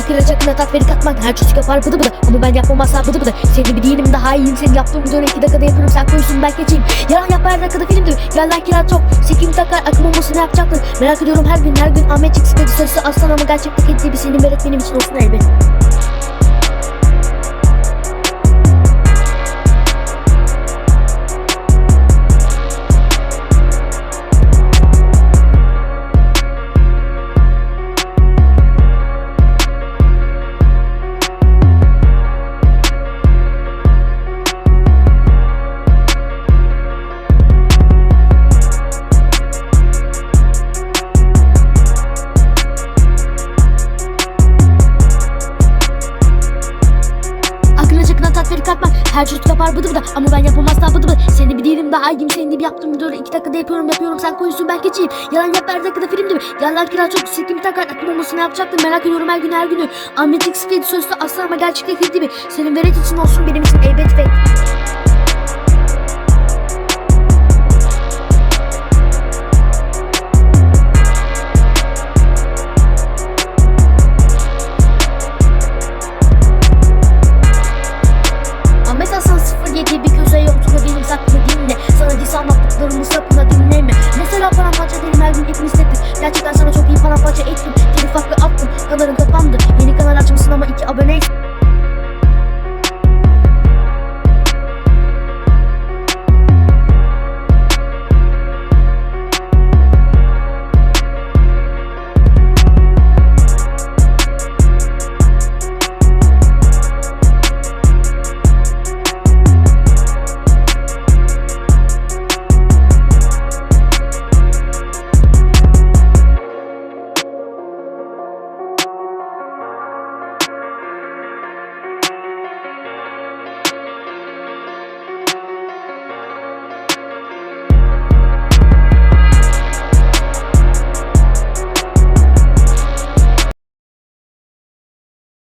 Akira çakına tat veri katmak her çocuk yapar bıdı bıdı. Ama ben yapmam asla bıdı bıdı. Senin bir değilim daha iyiyim. Senin yaptığın videonu iki dakikada yapıyorum sen koysun ben geçeyim. Yalan yap her dakikada filmdir. Gel lan kira çok. Sekim takar akım olması ne yapacaktın? Merak ediyorum her gün her gün Ahmet çıksın dedi sarısı aslan ama gerçekten ettiği bir senin velet benim için olsun elbet Veri katmak her çocuk yapar bıdı bıdı Ama ben yapamam asla bıdı bıdı Senin bir değilim daha. İyiyim senin gibi yaptığım videoları iki dakikada yapıyorum yapıyorum. Sen koyuyorsun ben geçeyim. Yalan yap her dakikada film gibi. Yalan kira çok sikimi takar. Aklım olması ne yapacaktım merak ediyorum her gün her günü. Ahmet X sözlü aslan ama gerçekten gibi. Senin velet için olsun benim için elbet fake gün hepimiz hissettik Gerçekten sana çok iyi paramparça ettim. Telif hakkı attım. Kanalım kapandı Yeni kanal açmışsın ama iki abone